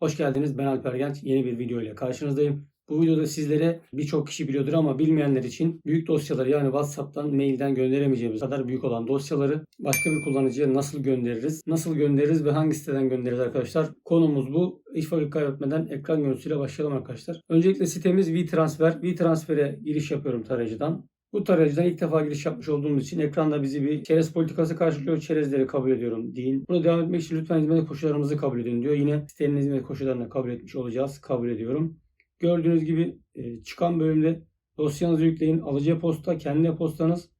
Hoş geldiniz. Ben Alper Genç. Yeni bir video ile karşınızdayım. Bu videoda sizlere birçok kişi biliyordur ama bilmeyenler için büyük dosyaları yani WhatsApp'tan, mailden gönderemeyeceğimiz kadar büyük olan dosyaları başka bir kullanıcıya nasıl göndeririz? Nasıl göndeririz ve hangi siteden göndeririz arkadaşlar? Konumuz bu. Hiç vakit kaybetmeden ekran görüntüsüyle başlayalım arkadaşlar. Öncelikle sitemiz WeTransfer. WeTransfer'e giriş yapıyorum tarayıcıdan. Bu tarayıcıdan ilk defa giriş yapmış olduğumuz için ekranda bizi bir çerez politikası karşılıyor. Çerezleri kabul ediyorum deyin. Burada devam etmek için lütfen hizmet koşullarımızı kabul edin diyor. Yine sitenin hizmet koşullarını kabul etmiş olacağız. Kabul ediyorum. Gördüğünüz gibi e, çıkan bölümde dosyanızı yükleyin. Alıcıya posta, kendi postanız.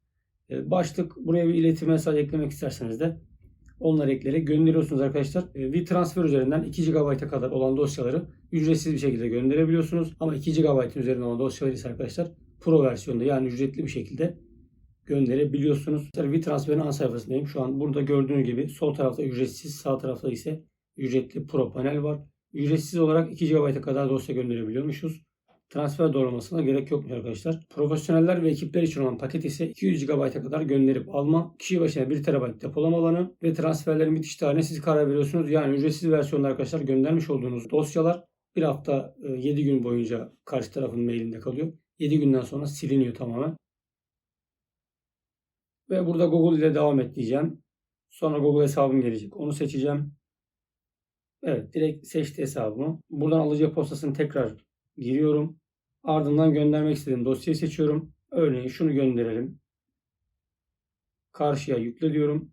E, Başlık buraya bir iletim mesaj eklemek isterseniz de onları ekleyerek gönderiyorsunuz arkadaşlar. WeTransfer üzerinden 2 GB'a kadar olan dosyaları ücretsiz bir şekilde gönderebiliyorsunuz. Ama 2 GB'ın üzerinde olan dosyaları ise arkadaşlar Pro versiyonda yani ücretli bir şekilde gönderebiliyorsunuz. WeTransfer'in ana sayfasındayım. Şu an burada gördüğünüz gibi sol tarafta ücretsiz, sağ tarafta ise ücretli Pro panel var. Ücretsiz olarak 2 GB'a kadar dosya gönderebiliyormuşuz. Transfer doğrulamasına gerek yokmuş arkadaşlar. Profesyoneller ve ekipler için olan paket ise 200 GB'a kadar gönderip alma, kişi başına 1 TB depolama alanı ve transferlerin bitiş tarihine siz karar veriyorsunuz. Yani ücretsiz versiyonda arkadaşlar göndermiş olduğunuz dosyalar bir hafta 7 gün boyunca karşı tarafın mailinde kalıyor. 7 günden sonra siliniyor tamamen. Ve burada Google ile devam et diyeceğim. Sonra Google hesabım gelecek. Onu seçeceğim. Evet direkt seçti hesabımı. Buradan alıcı postasını tekrar giriyorum. Ardından göndermek istediğim dosyayı seçiyorum. Örneğin şunu gönderelim. Karşıya yükle diyorum.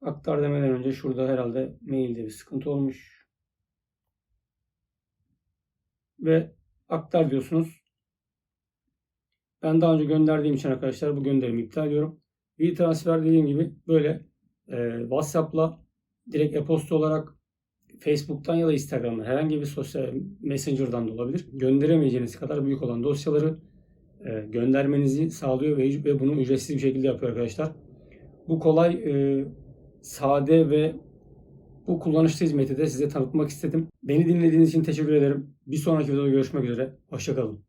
Aktar demeden önce şurada herhalde mailde bir sıkıntı olmuş. Ve aktar diyorsunuz. Ben daha önce gönderdiğim için arkadaşlar bu gönderimi iptal ediyorum. WeTransfer dediğim gibi böyle e, WhatsApp'la direkt e-posta olarak Facebook'tan ya da Instagram'dan herhangi bir sosyal messenger'dan da olabilir. Gönderemeyeceğiniz kadar büyük olan dosyaları e, göndermenizi sağlıyor ve, ve bunu ücretsiz bir şekilde yapıyor arkadaşlar. Bu kolay, e, sade ve bu kullanışlı hizmeti de size tanıtmak istedim. Beni dinlediğiniz için teşekkür ederim. Bir sonraki videoda görüşmek üzere. Hoşçakalın.